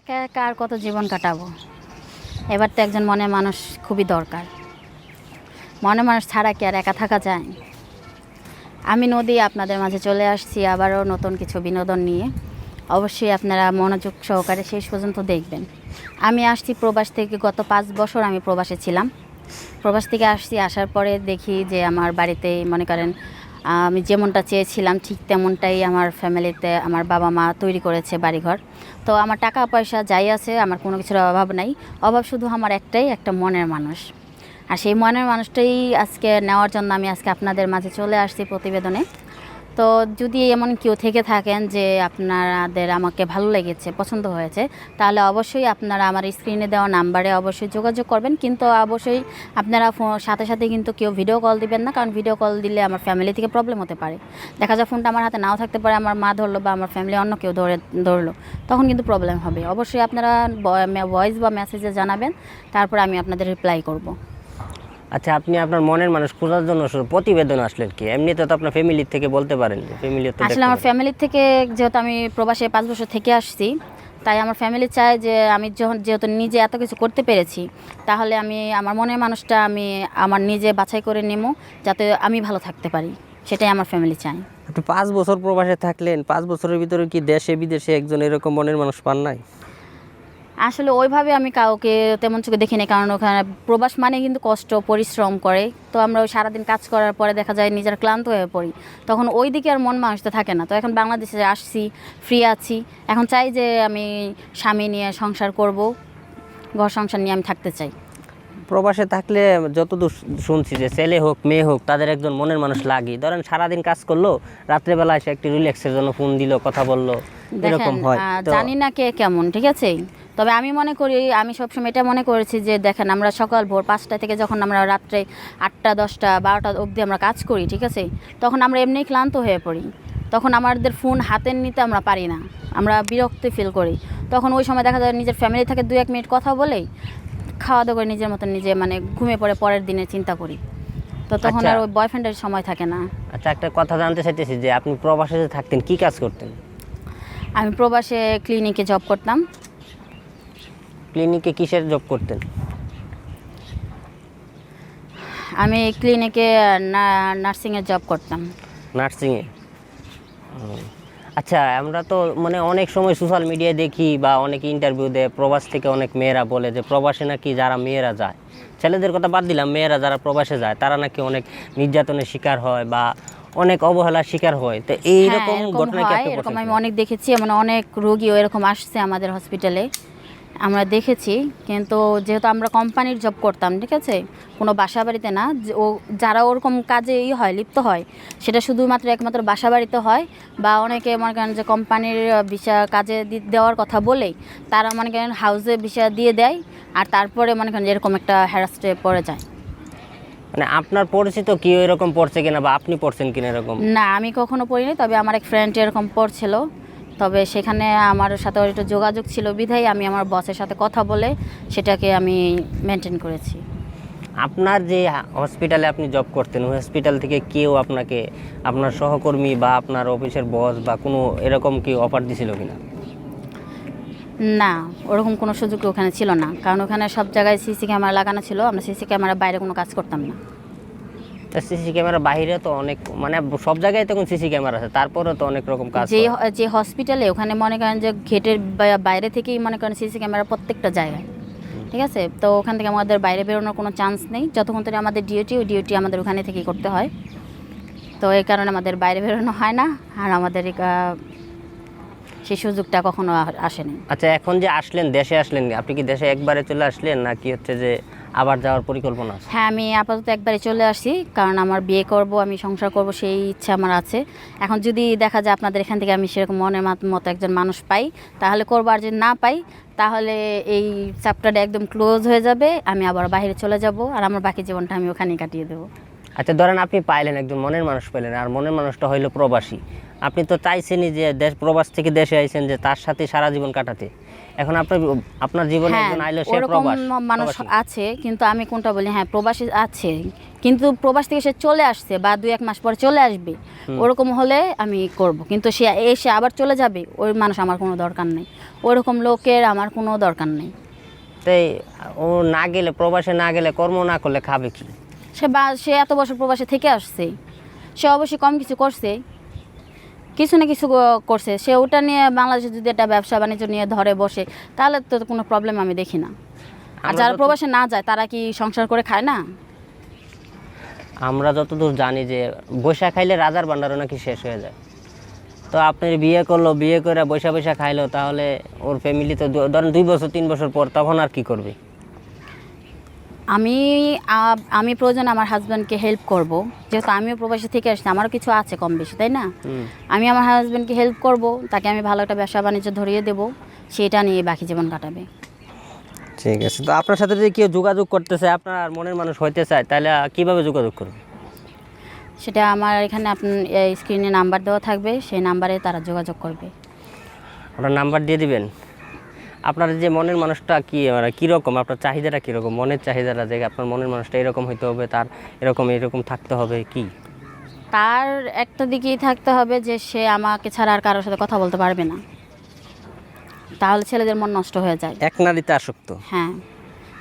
একা একা আর কত জীবন কাটাবো? এবার তো একজন মনে মানুষ খুবই দরকার। মনে মানুষ ছাড়া কি আর একা থাকা যায়? আমি নদী, আপনাদের মাঝে চলে আসছি আবারও নতুন কিছু বিনোদন নিয়ে। অবশ্যই আপনারা মনোযোগ সহকারে শেষ পর্যন্ত দেখবেন। আমি আসছি প্রবাস থেকে, গত পাঁচ বছর আমি প্রবাসে ছিলাম। প্রবাস থেকে আসছি, আসার পরে দেখি যে আমার বাড়িতে মনে করেন আমি যেমনটা চেয়েছিলাম, ঠিক তেমনটাই আমার ফ্যামিলিতে আমার বাবা মা তৈরি করেছে বাড়িঘর। তো আমার টাকা পয়সা যাই আছে, আমার কোনো কিছুর অভাব নাই। অভাব শুধু আমার একটাই, একটা মনের মানুষ। আর সেই মনের মানুষটাই আজকে নেওয়ার জন্য আমি আজকে আপনাদের মাঝে চলে আসছি প্রতিবেদনে। তো যদি এমন কেউ থেকে থাকেন যে আপনাদের আমাকে ভালো লেগেছে, পছন্দ হয়েছে, তাহলে অবশ্যই আপনারা আমার স্ক্রিনে দেওয়া নাম্বারে অবশ্যই যোগাযোগ করবেন। কিন্তু অবশ্যই আপনারা সাথে সাথে কিন্তু কেউ ভিডিও কল দিবেন না, কারণ ভিডিও কল দিলে আমার ফ্যামিলি থেকে প্রবলেম হতে পারে। দেখা যায় ফোনটা আমার হাতে নাও থাকতে পারে, আমার মা ধরলো বা আমার ফ্যামিলি অন্য কেউ ধরে, ধরলো, তখন কিন্তু প্রবলেম হবে। অবশ্যই আপনারা ভয়েস বা মেসেজে জানাবেন, তারপর আমি আপনাদের রিপ্লাই করব। আচ্ছা আপনি আপনার মনের মানুষ খোঁজার জন্য প্রতিবেদন আসলেন কি? এমনিতে তো আপনার ফ্যামিলির থেকে বলতে পারেন ফ্যামিলি আসলে আমার ফ্যামিলির থেকে যেহেতু আমি প্রবাসে পাঁচ বছর থেকে আসছি তাই আমার ফ্যামিলি চায় যে আমি যখন যেহেতু নিজে এত কিছু করতে পেরেছি তাহলে আমি আমার মনের মানুষটা আমি আমার নিজে বাছাই করে নেব যাতে আমি ভালো থাকতে পারি। সেটাই আমার ফ্যামিলি চায়। আপনি পাঁচ বছর প্রবাসে থাকলেন পাঁচ বছরের ভিতরে কি দেশে বিদেশে একজন এরকম মনের মানুষ পান নাই? আসলে ওইভাবে আমি কাউকে তেমন চোখে দেখিনি কারণ ওখানে প্রবাস মানে কিন্তু কষ্ট পরিশ্রম করে। তো আমরা ওই সারাদিন কাজ করার পরে দেখা যায় নিজের ক্লান্ত হয়ে পড়ি। তখন ওই দিকে আর মন মানুষটা থাকে না। তো এখন বাংলাদেশে আসছি ফ্রি আছি। এখন চাই যে আমি স্বামী নিয়ে সংসার করব ঘর সংসার নিয়ে আমি থাকতে চাই। প্রবাসে থাকলে যতদূর শুনছি যে ছেলে হোক মেয়ে হোক তাদের একজন মনের মানুষ লাগে ধরেন সারাদিন কাজ করল রাত্রেবেলা এসে একটি রিল্যাক্সের জন্য ফোন দিল কথা বলল এরকম হয়। জানি না কে কেমন ঠিক আছে? তবে আমি মনে করি আমি সবসময় এটা মনে করেছি যে দেখেন আমরা সকাল ভোর পাঁচটা থেকে যখন আমরা রাত্রে আটটা দশটা বারোটা অবধি আমরা কাজ করি ঠিক আছে? তখন আমরা এমনি ক্লান্ত হয়ে পড়ি। তখন আমাদের ফোন হাতে নিতে আমরা পারি না। আমরা বিরক্তি ফিল করি। তখন ওই সময় দেখা যায় নিজের ফ্যামিলি থেকে দু এক মিনিট কথা বলেই খাওয়া দাওয়া করে নিজের মতন নিজে মানে ঘুমিয়ে পড়ে পরের দিনে চিন্তা করি। তো তখন আচ্ছা। আর ওই বয়ফ্রেন্ডের সময় থাকে না। আচ্ছা একটা কথা জানতে চাইতেছি যে আপনি প্রবাসে থাকতেন কি কাজ করতেন? আমি প্রবাসে ক্লিনিকে জব করতাম। ক্লিনিকে কিসের জব করতেন? আমি ক্লিনিকে নার্সিংয়ের জব করতাম। নার্সিংয়ে? আচ্ছা আমরা তো মানে অনেক সময় সোশ্যাল মিডিয়ায় দেখি বা অনেক ইন্টারভিউ দেয় প্রবাস থেকে অনেক মেয়েরা বলে যে প্রবাসে নাকি যারা মেয়েরা যায় ছেলেদের কথা বাদ দিলাম মেয়েরা যারা প্রবাসে যায় তারা নাকি অনেক নির্যাতনের শিকার হয় বা অনেক অবহেলার শিকার হয়। তো এইরকম হ্যাঁ, ঘটনা কি এরকম আমি অনেক দেখেছি এমন অনেক রোগীও এরকম আসছে আমাদের হসপিটালে আমরা দেখেছি কিন্তু যেহেতু আমরা কোম্পানির জব করতাম ঠিক আছে? কোনো বাসা বাড়িতে না ও যারা ওরকম কাজে ই হয় লিপ্ত হয় সেটা শুধুমাত্র একমাত্র বাসা বাড়িতে হয় বা অনেকে মনে করেন যে কোম্পানির ভিসা কাজে দেওয়ার কথা বলেই তারা মনে করেন হাউসে ভিসা দিয়ে দেয় আর তারপরে মনে করেন এরকম একটা হ্যারাস্টে পড়ে যায়। মানে আপনার পরিচিত কি এরকম পড়ছে কিনা বা আপনি পড়ছেন কিনা এরকম? না আমি কখনো পড়িনি তবে আমার এক ফ্রেন্ড এরকম পড়ছিল। তবে সেখানে আমার সাথে একটু যোগাযোগ ছিল বিধায় আমি আমার বসের সাথে কথা বলে সেটাকে আমি মেনটেন করেছি। আপনার যে হসপিটালে আপনি জব করতেন ওই হসপিটাল থেকে কেউ আপনাকে আপনার সহকর্মী বা আপনার অফিসের বস বা কোনো এরকম কি অফার দিছিল কিনা? না ওরকম কোনো সুযোগ ওখানে ছিল না। কারণ ওখানে সব জায়গায় সিসি ক্যামেরা লাগানো ছিল আমরা সিসি ক্যামেরা বাইরে কোনো কাজ করতাম না। সিসি ক্যামেরা বাইরে তো অনেক মানে সব জায়গায় তখন সিসি ক্যামেরা আছে তারপরে তো অনেক রকম কাজ যে যে হসপিটালে ওখানে মনে করেন যে গেটের বাইরে থেকেই মনে করেন সিসি ক্যামেরা প্রত্যেকটা জায়গায় ঠিক আছে? তো ওখান থেকে আমাদের বাইরে বেরোনোর কোনো চান্স নেই যতক্ষণ ধরে আমাদের ডিউটি ওই ডিউটি আমাদের ওখানে থেকেই করতে হয়। তো এই কারণে আমাদের বাইরে বেরোনো হয় না আর আমাদের সেই সুযোগটা কখনো আসেনি। আচ্ছা এখন যে আসলেন দেশে আসলেন আপনি কি দেশে একবারে চলে আসলেন নাকি হচ্ছে যে আবার যাওয়ার পরিকল্পনা আছে? হ্যাঁ আমি আপাতত একবারে চলে আসি কারণ আমার বিয়ে করব আমি সংসার করব সেই ইচ্ছা আমার আছে। এখন যদি দেখা যায় আপনাদের এখান থেকে আমি সেরকম মনের মতো একজন মানুষ পাই তাহলে করব আর যদি না পাই তাহলে এই চ্যাপ্টারটা একদম ক্লোজ হয়ে যাবে আমি আবার বাইরে চলে যাব আর আমার বাকি জীবনটা আমি ওখানেই কাটিয়ে দেবো। আচ্ছা ধরেন আপনি পাইলেন একদম মনের মানুষ পাইলেন আর মনের মানুষটা হইল প্রবাসী। আপনি তো চাইছেনই যে দেশ প্রবাস থেকে দেশে আইছেন যে তার সাথে সারা জীবন কাটাতে। এখন আপনার আপনার জীবনে হ্যাঁ একজন আইলো সে প্রবাস মানুষ আছে কিন্তু আমি কোনটা বলি? হ্যাঁ প্রবাসী আছে কিন্তু প্রবাস থেকে সে চলে আসছে বা দুই এক মাস পরে চলে আসবে। ওরকম হলে আমি করব কিন্তু সে এসে আবার চলে যাবে ওই মানুষ আমার কোনো দরকার নেই। ওরকম লোকের আমার কোনো দরকার নেই। তাই ও না গেলে প্রবাসে না গেলে কর্ম না করলে খাবে কি? সে বা সে এত বছর প্রবাসে থেকে আসছে। সে অবশ্যই কম কিছু করছে কিছু না কিছু করছে। সে ওটা নিয়ে বাংলাদেশে যদি একটা ব্যবসা বাণিজ্য নিয়ে ধরে বসে তাহলে তো কোনো প্রবলেম আমি দেখি না। আর যারা প্রবাসে না যায় তারা কি সংসার করে খায় না? আমরা যতদূর জানি যে বৈশা খাইলে রাজার ভান্ডারও নাকি শেষ হয়ে যায়। তো আপনি বিয়ে করল বিয়ে করে বৈশা বৈশা খাইলো তাহলে ওর ফ্যামিলি তো ধরেন দুই বছর তিন বছর পর তখন আর কি করবে? আমি আমি প্রয়োজন আমার হাজব্যান্ডকে হেল্প করব। যেহেতু আমিও প্রবাসী থেকে আসছি আমারও কিছু আছে কম বেশি তাই না? আমি আমার হাজব্যান্ডকে হেল্প করব তাকে আমি ভালো একটা ব্যবসা বাণিজ্য ধরিয়ে দেবো সেটা নিয়ে বাকি জীবন কাটাবে। ঠিক আছে তো আপনার সাথে যদি কেউ যোগাযোগ করতে চায় আপনার মনের মানুষ হইতে চায় তাহলে কীভাবে যোগাযোগ করবে? সেটা আমার এখানে আপনার স্ক্রিনে নাম্বার দেওয়া থাকবে সেই নাম্বারে তারা যোগাযোগ করবে। আপনার নাম্বার দিয়ে দিবেন? আপনার যে মনের মানুষটা কি মানে কীরকম আপনার চাহিদাটা কীরকম? মনের চাহিদাটা যে আপনার মনের মানুষটা এরকম হইতে হবে তার এরকম এরকম থাকতে হবে কি? তার একটা দিকেই থাকতে হবে যে সে আমাকে ছাড়া আর কারোর সাথে কথা বলতে পারবে না। তাহলে ছেলেদের মন নষ্ট হয়ে যায়। এক নারীতে আসক্ত? হ্যাঁ।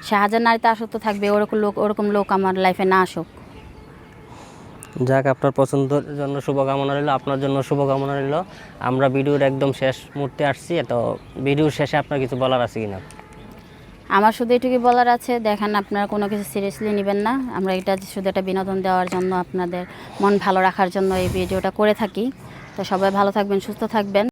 সে হাজার নারীতে আসক্ত থাকবে ওরকম লোক ওরকম লোক আমার লাইফে না আসুক। যাক, আপনার পছন্দের জন্য শুভকামনা রইল, আপনার জন্য শুভকামনা রইল। আমরা ভিডিওর একদম শেষ মুহূর্তে আসছি তো ভিডিওর শেষে আপনার কিছু বলার আছে কিনা? আমার শুধু এটুকু বলার আছে, দেখেন আপনারা কোনো কিছু সিরিয়াসলি নেবেন না। আমরা এটা শুধু একটা বিনোদন দেওয়ার জন্য আপনাদের মন ভালো রাখার জন্য এই ভিডিওটা করে থাকি। তো সবাই ভালো থাকবেন, সুস্থ থাকবেন।